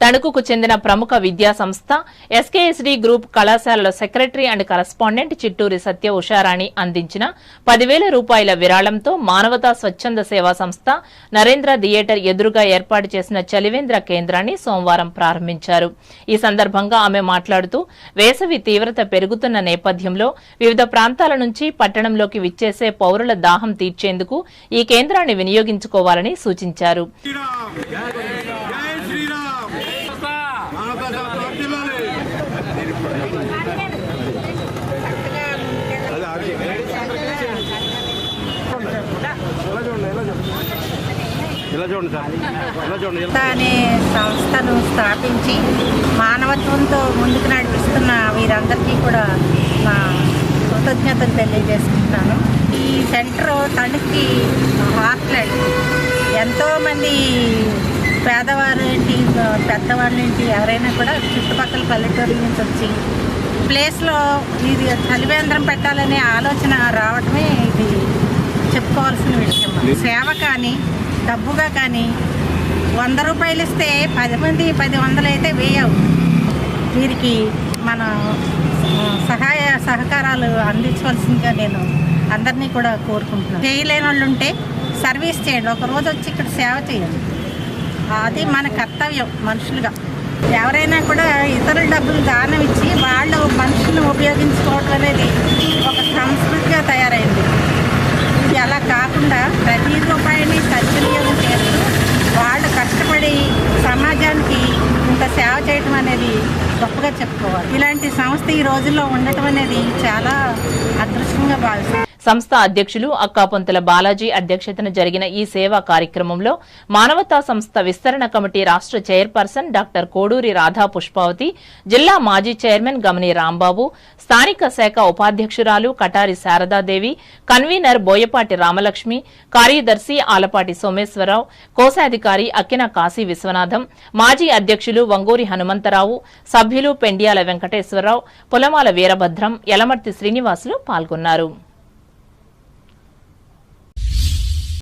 తణుకుకు చెందిన ప్రముఖ విద్యా సంస్థ ఎస్కేఎస్డి గ్రూప్ కళాశాలలో secretary and correspondent Chitturi Satya Usharani అందించిన పదివేల రూపాయల విరాళంతో మానవతా స్వచ్ఛంద సేవా సంస్థ నరేంద్ర థియేటర్ ఎదురుగా ఏర్పాటు చేసిన చలివేంద్ర కేంద్రాన్ని సోమవారం ప్రారంభించారు. ఈ సందర్భంగా ఆమె మాట్లాడుతూ వేసవి తీవ్రత పెరుగుతున్న నేపథ్యంలో వివిధ ప్రాంతాల నుంచి పట్టణంలోకి విచ్చేసే పౌరుల దాహం తీర్చేందుకు ఈ కేంద్రాన్ని వినియోగించుకోవాలని సూచించారు. అనే సంస్థను స్థాపించి మానవత్వంతో ముందుకు నడిపిస్తున్న వీరందరికీ కూడా నా కృతజ్ఞతలు తెలియజేసుకుంటున్నాను ఈ సెంటర్ తణుక్కి హార్ట్లాండ్ ఎంతోమంది పేదవారు ఏంటి పెద్దవాళ్ళు ఏంటి ఎవరైనా కూడా చుట్టుపక్కల పల్లెటూరు నుంచి వచ్చి ప్లేస్లో ఇది చలివేంద్రం పెట్టాలనే ఆలోచన రావటమే ఇది చెప్పుకోవాల్సిన విషయం. సేవ కానీ డబ్బుగా కానీ వంద రూపాయలు ఇస్తే పది మంది పది వందలు అయితే వేయవు. వీరికి మన సహాయ సహకారాలు అందించవలసిందిగా నేను అందరినీ కూడా కోరుకుంటున్నాను. చేయలేని వాళ్ళు ఉంటే సర్వీస్ చేయండి. ఒక రోజు వచ్చి ఇక్కడ సేవ చేయండి. అది మన కర్తవ్యం మనుషులుగా. ఎవరైనా కూడా ఇతరుల డబ్బులు దానం ఇచ్చి వాళ్ళు మనుషులను ఉపయోగించుకోవటం అనేది ఒక సంస్కృతిగా తయారైంది. ఇది అలా కాకుండా ప్రతి రూపాయిని సద్వినియోగం చేస్తూ వాళ్ళు కష్టపడి సమాజానికి ఇంత సేవ చేయటం అనేది గొప్పగా చెప్పుకోవాలి. ఇలాంటి సంస్థ ఈ రోజుల్లో ఉండటం అనేది చాలా అదృష్టంగా భావిస్తుంది సంస్థ అధ్యక్షులు అక్కాపొంతుల బాలాజీ అధ్యక్షతన జరిగిన ఈ సేవా కార్యక్రమంలో మానవతా సంస్థ విస్తరణ కమిటీ రాష్ట్ర చైర్పర్సన్ డాక్టర్ కోడూరి రాధా పుష్పావతి జిల్లా మాజీ చైర్మన్ గమని రాంబాబు స్థానిక శాఖ ఉపాధ్యక్షురాలు కటారి శారదాదేవి కన్వీనర్ బోయపాటి రామలక్ష్మి కార్యదర్శి ఆలపాటి సోమేశ్వరరావు కోశాధికారి అక్కిన కాశీ విశ్వనాథం మాజీ అధ్యక్షులు వంగూరి హనుమంతరావు సభ్యులు పెండియాల వెంకటేశ్వరరావు పులమాల వీరభద్రం యలమర్తి శ్రీనివాసులు పాల్గొన్నారు.